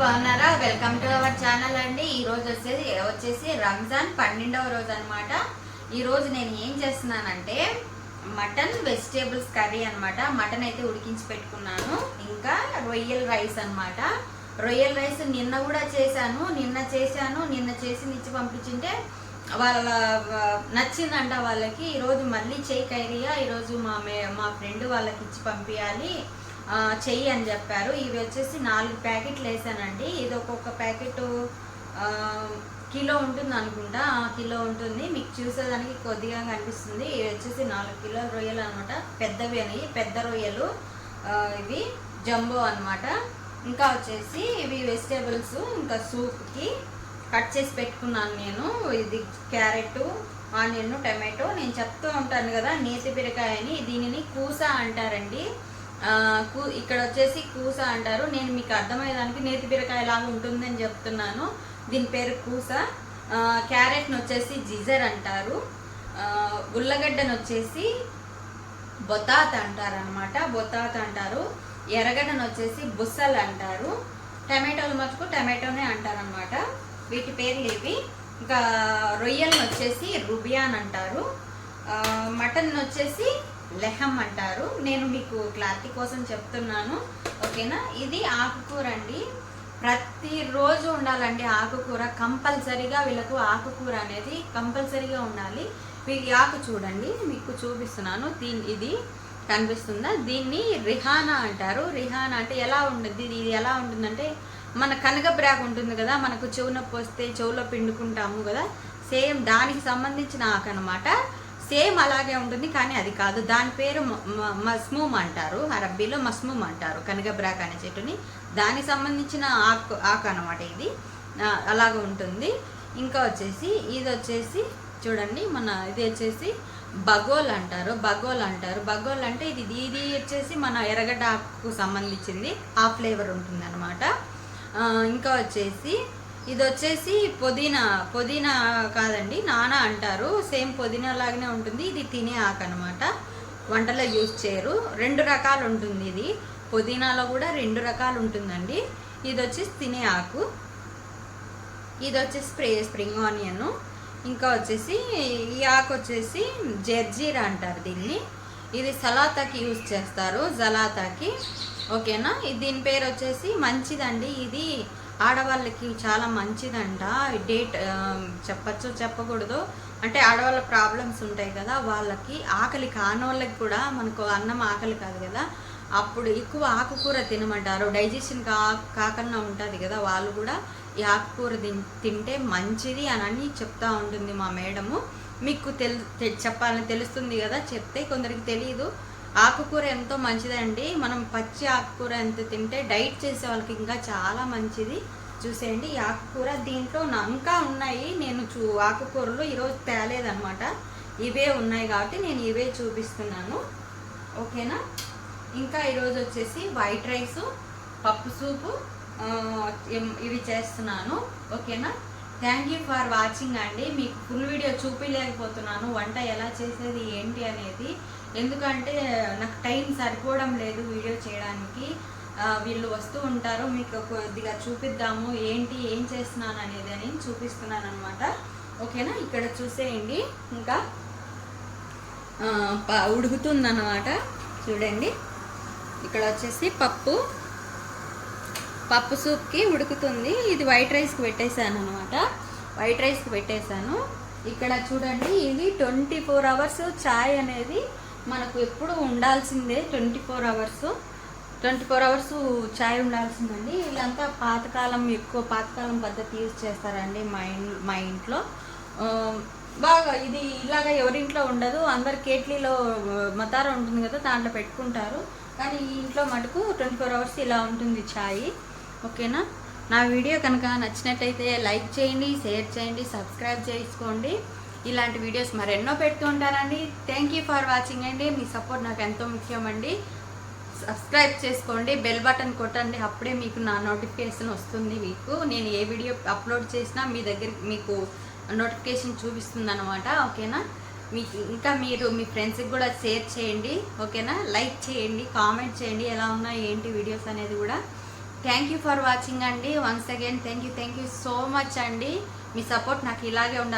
బాగున్నారా? Welcome to our channel అండి. ఈ రోజు వచ్చేసి వచ్చేసి రంజాన్ పన్నెండవ రోజు అనమాట ఈరోజు నేను ఏం చేస్తున్నానంటే మటన్ వెజిటేబుల్స్ కర్రీ అనమాట మటన్ అయితే ఉడికించి పెట్టుకున్నాను. ఇంకా రొయ్యల్ రైస్ అనమాట రొయ్యల్ రైస్ నిన్న కూడా చేశాను. నిన్న చేశాను. నిన్న చేసి ఇచ్చి పంపించింటే వాళ్ళ నచ్చిందంట వాళ్ళకి. ఈరోజు మళ్ళీ చేయి కైరియా ఈరోజు మా మే మా ఫ్రెండ్ వాళ్ళకి ఇచ్చి పంపించాలి చెయ్యి అని చెప్పారు. ఇవి వచ్చేసి నాలుగు ప్యాకెట్లు వేసానండి. ఇది ఒక్కొక్క ప్యాకెట్ కిలో ఉంటుంది అనుకుంటా. ఆ, కిలో ఉంటుంది. మీకు చూసేదానికి కొద్దిగా కనిపిస్తుంది. ఇవి వచ్చేసి నాలుగు కిలో రొయ్యలు అనమాట పెద్దవి అని పెద్ద రొయ్యలు. ఇవి జంబో అనమాట ఇంకా వచ్చేసి ఇవి వెజిటేబుల్స్ ఇంకా సూప్కి కట్ చేసి పెట్టుకున్నాను నేను. ఇది క్యారెట్ ఆనియన్ టమాటో. నేను చెప్తూ ఉంటాను కదా నేతి బీరకాయని. దీనిని కూస అంటారండి. కూ ఇక్కడ వచ్చేసి కూస అంటారు. నేను మీకు అర్థమయ్యేదానికి నేతి బీరకాయలాగా ఉంటుందని చెప్తున్నాను. దీని పేరు కూస. క్యారెట్ను క్యారెట్ని వచ్చేసి జిజర్ అంటారు. ఉల్లగడ్డను వచ్చేసి బొతాత్ అంటారు అనమాట బొతాత్ అంటారు. ఎర్రగడ్డను వచ్చేసి బుస్సలు అంటారు. టమాటోలు మటుకు టమాటోనే అంటారు అనమాట వీటి పేర్లు ఇవి. ఇంకా రొయ్యలను వచ్చేసి రుబియాన్ అంటారు. మటన్ వచ్చేసి లెహం అంటారు నేను మీకు క్లారిటీ కోసం చెప్తున్నాను. ఓకేనా? ఇది ఆకుకూర అండి. ప్రతిరోజు ఉండాలండి ఆకుకూర. కంపల్సరీగా వీళ్ళకు ఆకుకూర అనేది కంపల్సరీగా ఉండాలి. ఈ ఆకు చూడండి మీకు చూపిస్తున్నాను. దీని ఇది కనిపిస్తుందా? దీన్ని రిహానా అంటారు. రిహానా అంటే ఎలా ఉంటుంది ఇది ఎలా ఉంటుందంటే మన కనగబ్రాక్ ఉంటుంది కదా మనకు చెవు నొప్పి వస్తే చెవులో పిండుకుంటాము కదా. సేమ్ దానికి సంబంధించిన ఆకు అనమాట సేమ్ అలాగే ఉంటుంది కానీ అది కాదు. దాని పేరు మస్మూమ్ అంటారు. అరబ్బీలో మస్మూమ్ అంటారు. కనగబ్రాక్ అనే చెట్టుని. దానికి సంబంధించిన ఆకు ఆకు అనమాట ఇది. అలాగ ఉంటుంది. ఇంకా వచ్చేసి ఇది వచ్చేసి చూడండి మన ఇది వచ్చేసి బగోల్ అంటారు. బగోల్ అంటారు. బగోల్ అంటే ఇది ఇది వచ్చేసి మన ఎర్రగడ్డ ఆకుకు సంబంధించింది. ఆ ఫ్లేవర్ ఉంటుంది అనమాట ఇంకా వచ్చేసి ఇది వచ్చేసి పుదీనా పుదీనా కాదండి నానా అంటారు. సేమ్ పుదీనా లాగానే ఉంటుంది. ఇది తినే ఆకు అనమాట వంటలో యూజ్ చేయరు. రెండు రకాలు ఉంటుంది ఇది. పుదీనాలో కూడా రెండు రకాలు ఉంటుందండి. ఇది వచ్చేసి తినే ఆకు. ఇది వచ్చేసి స్ప్రే స్ప్రింగ్ ఆనియన్. ఇంకా వచ్చేసి ఈ ఆకు వచ్చేసి జర్జీరా అంటారు దీన్ని. ఇది సలాతాకి యూజ్ చేస్తారు జలాతాకి. ఓకేనా? దీని పేరు వచ్చేసి మంచిదండి. ఇది ఆడవాళ్ళకి చాలా మంచిదంట. డేట్ చెప్పచ్చు చెప్పచ్చో చెప్పకూడదు. అంటే ఆడవాళ్ళ ప్రాబ్లమ్స్ ఉంటాయి కదా వాళ్ళకి ఆకలి కానోళ్ళకి కూడా మనకు అన్నం ఆకలి కాదు కదా. అప్పుడు ఎక్కువ ఆకుకూర తినమంటారు. డైజెషన్ కా కాకుండా ఉంటుంది కదా వాళ్ళు కూడా ఈ ఆకుకూర తిన్- తింటే మంచిది అని చెప్తా ఉంటుంది మా మేడము. మీకు తెలు తె- చెప్పాలని తెలుస్తుంది కదా చెప్తే కొందరికి తెలియదు ఆకుకూర ఎంతో మంచిదండి. మనం పచ్చి ఆకుకూర ఎంత తింటే డైట్ చేసే వాళ్ళకి ఇంకా చాలా మంచిది. చూసేయండి ఈ ఆకుకూర దీంట్లో ఇంకా ఉన్నాయి. నేను చూ ఆకుకూరలు ఈరోజు తేలేదనమాట ఇవే ఉన్నాయి కాబట్టి నేను ఇవే చూపిస్తున్నాను. ఓకేనా? ఇంకా ఈరోజు వచ్చేసి వైట్ రైస్ పప్పు సూపు ఇవి చేస్తున్నాను. ఓకేనా? థ్యాంక్ యూ ఫర్ వాచింగ్ అండి. మీకు ఫుల్ వీడియో చూపించలేకపోతున్నాను వంట ఎలా చేసేది ఏంటి అనేది ఎందుకంటే నాకు టైం సరిపోవడం లేదు వీడియో చేయడానికి. వీళ్ళు వస్తూ ఉంటారు మీకు కొద్దిగా చూపిద్దాము ఏంటి ఏం చేస్తున్నాను అనేది అని చూపిస్తున్నాను అనమాట ఓకేనా? ఇక్కడ చూసేయండి. ఇంకా ఉడుకుతుందన్నమాట. చూడండి. ఇక్కడ వచ్చేసి పప్పు పప్పు సూప్కి ఉడుకుతుంది. ఇది వైట్ రైస్కి పెట్టేశాను అనమాట వైట్ రైస్కి పెట్టేశాను. ఇక్కడ చూడండి ఇది ట్వంటీ ఫోర్ అవర్స్ చాయ్ అనేది మనకు ఎప్పుడు ఉండాల్సిందే twenty four hours. Twenty four hours చాయ్ ఉండాల్సిందండి. వీళ్ళంతా పాతకాలం ఎక్కువ పాతకాలం పద్ధతి యూజ్ చేస్తారండి మా ఇన్ మా ఇంట్లో. బాగా ఇది ఇలాగ ఎవరింట్లో ఉండదు. అందరు కేట్లీలో మతార ఉంటుంది కదా దాంట్లో పెట్టుకుంటారు. కానీ ఈ ఇంట్లో మటుకు ట్వంటీ ఫోర్ అవర్స్ ఇలా ఉంటుంది ఛాయ్. ఓకేనా? నా వీడియో కనుక నచ్చినట్టయితే లైక్ చేయండి షేర్ చేయండి సబ్స్క్రైబ్ చేసుకోండి. ఇలాంటి వీడియోస్ మరెన్నో పెడుతూ ఉంటానండి. థ్యాంక్ యూ ఫర్ వాచింగ్ అండి. మీ సపోర్ట్ నాకు ఎంతో ముఖ్యమండి. సబ్స్క్రైబ్ చేసుకోండి. బెల్ బటన్ కొట్టండి. అప్పుడే మీకు నా నోటిఫికేషన్ వస్తుంది మీకు. నేను ఏ వీడియో అప్లోడ్ చేసినా మీ దగ్గర మీకు నోటిఫికేషన్ చూపిస్తుంది అనమాట ఓకేనా? మీకు ఇంకా మీరు మీ ఫ్రెండ్స్కి కూడా షేర్ చేయండి. ఓకేనా? లైక్ చేయండి. కామెంట్ చేయండి. ఎలా ఉన్నాయి? ఏంటి? వీడియోస్ అనేది కూడా. థ్యాంక్ యూ ఫర్ వాచింగ్ అండి. Once again thank you thank you so much అండి. మీ సపోర్ట్ నాకు ఇలాగే ఉండాలి.